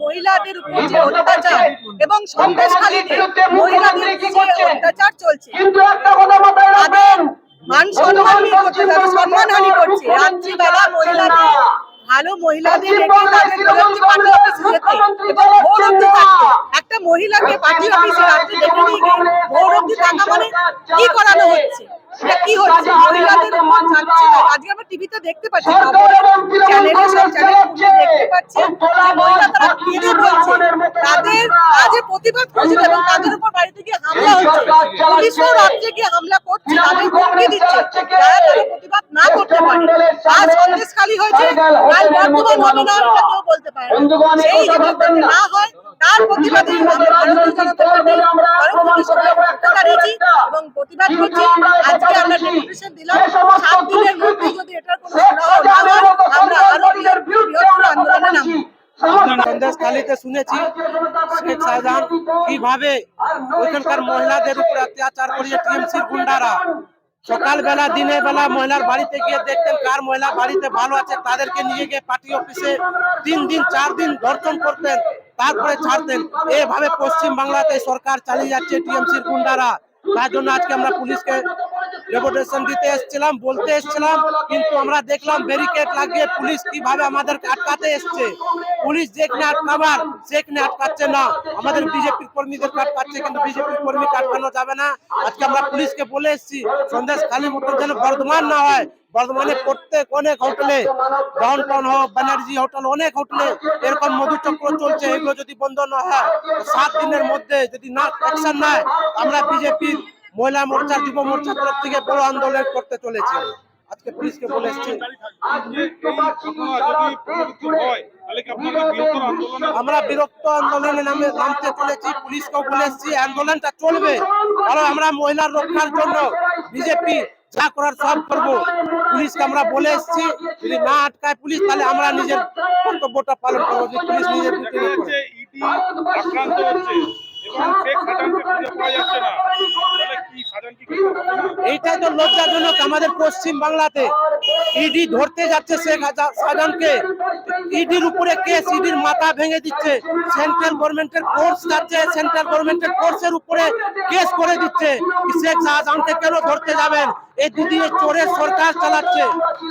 মহিলাদের উপর যে অত্যাচার এবং সন্দেশখালীতে মহিলাদের যে অত্যাচার চলছে কিন্তু একটা কথা মাথায় রাখবেন। মান সম্মান নিয়ে করছে তাদের সম্মানহানি করছে। রাত্রিবেলা মহিলাদের ভালো মহিলাদের রেখে তাদের দৌলতী পার্টি অফিসে যেতে এবং ভোর অব্দি থাকতে একটা মহিলাকে পার্টি অফিসে রাত্রে ডেকে নিয়ে গিয়ে ভোর অব্দি থাকা মানে কি করানো হচ্ছে? এটা কি হচ্ছে? মহিলাদের উপর যাচ্ছে আজকে আমরা টিভিতে দেখতে পাচ্ছি চ্যানেলে সব চ্যানেলে দেখতে পাচ্ছি। মহিলা তারা কেঁদে বলছে তাদের কাজে প্রতিবাদ করছে এবং তাদের উপর বাড়িতে গিয়ে হামলা হচ্ছে। পুলিশও রাত্রে গিয়ে হামলা করছে তাদের হুমকি দিচ্ছে। যারা তারা প্রতিবাদ না করতে পারে। আজ সন্দেশ খালি হয়েছে। কাল বর্তমান হবে না এটা কেউ বলতে পারে সেই যদি না। হয় তার প্রতিবাদে আমরা ভারতীয় জনতা পার্টি ভারত থেকে সবাই বক্তব্য দাঁড়িয়েছি এবং প্রতিবাদ করছি। দিলাম। সাত দিনের মধ্যে যদি এটার কোনো সুরাহা না আমরা আরও বৃহত্তর আন্দোলনে নামবো সন্দেশখালীতে শুনেছি শেখ শাহজাহান কীভাবে ওইখানকার মহিলাদের উপর অত্যাচার করিয়ে টিএমসির গুন্ডারা। সকালবেলা দিনের বেলা মহিলার বাড়িতে গিয়ে দেখতেন কার মহিলা বাড়িতে ভালো আছে তাদেরকে নিয়ে গিয়ে পার্টি অফিসে তিন দিন চার দিন ধর্ষণ করতেন তারপরে ছাড়তেন। এভাবে পশ্চিম বাংলাতে সরকার চালিয়ে যাচ্ছে টিএমসির গুন্ডারা। তার জন্য আজকে আমরা পুলিশকে ডেপুটেশন দিতে এসেছিলাম, বলতে এসেছিলাম, কিন্তু আমরা দেখলাম ব্যারিকেড লাগিয়ে পুলিশ কীভাবে আমাদের আটকাতে এসছে। পুলিশ যেখানে আটকাবার সেখানে আটকাচ্ছে না। আমাদের বিজেপির কর্মীদের আটকাচ্ছে, কিন্তু বিজেপির কর্মীকে আটকানো যাবে না। আজকে আমরা পুলিশকে বলে এসেছি, সন্দেশ খালি মতন যেন বর্ধমান না হয়। বর্ধমানে প্রত্যেক অনেক হোটেলে ডাউন টাউন হোক ব্যানার্জি হোটেল অনেক হোটেলে এরকম মধুচক্র চলছে, এগুলো যদি বন্ধ না হয়, সাত দিনের মধ্যে যদি না অ্যাকশন নেয়, আমরা বিজেপির মহিলা মোর্চা যুব মোর্চা তরফ থেকে বড় আন্দোলন করতে চলেছে। আজকে পুলিশকে বলে এসেছি। আমরা বিরক্ত আন্দোলনে নামে নামতে চলেছি, পুলিশকেও বলে এসেছি, আন্দোলনটা চলবে। কারণ আমরা মহিলার রক্ষার জন্য বিজেপি যা করার সব করব। পুলিশকে আমরা বলে এসেছি, যদি না আটকায় পুলিশ, তাহলে আমরা নিজের কর্তব্যটা পালন করব যে পুলিশ নিজের ডিউটি না করে। ইডি আক্রান্ত হচ্ছে এবং শেখ শাহজাহানকে খুঁজে পাওয়া যাচ্ছে না তাহলে কি শাহজাহান কি কিছু হবে না? লজ্জাজনক আমাদের পশ্চিম বাংলাতে ইডি ধরতে যাচ্ছে শেখ হাজা- শাহজাহানকে ইডির উপরে কেস ইডির মাথা ভেঙে দিচ্ছে। সেন্ট্রাল গভর্নমেন্টের কোর্স যাচ্ছে। সেন্ট্রাল গভর্নমেন্টের কোর্সের উপরে কেস করে দিচ্ছে। শেখ শাহজাহানকে কেন ধরতে যাবেন? এই দুদিনে চোরের সরকার চালাচ্ছে।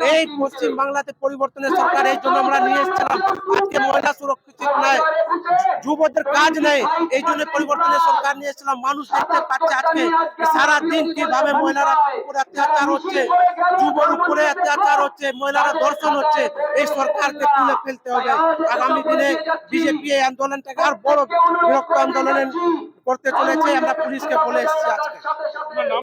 এই পশ্চিম বাংলাতে পরিবর্তনের সরকার, এই জন্য আমরা নিয়ে এসেছিলাম। আজকে মহিলা সুরক্ষিত নাই যুবদের কাজ নেই। এই জন্য পরিবর্তনের সরকার নিয়ে এসেছিলাম। মানুষ দেখতে পাচ্ছে আজকে। সারাদিন কীভাবে মহিলারা উপরে অত্যাচার হচ্ছে। যুবর উপরে অত্যাচার হচ্ছে, মহিলারা ধর্ষণ হচ্ছে, এই সরকারকে তুলে ফেলতে হবে। আগামী দিনে বিজেপি এই আন্দোলনটাকে আর বড় বিরক্ত আন্দোলন করতে চলেছে, আমরা পুলিশকে বলে এসেছি আজকে।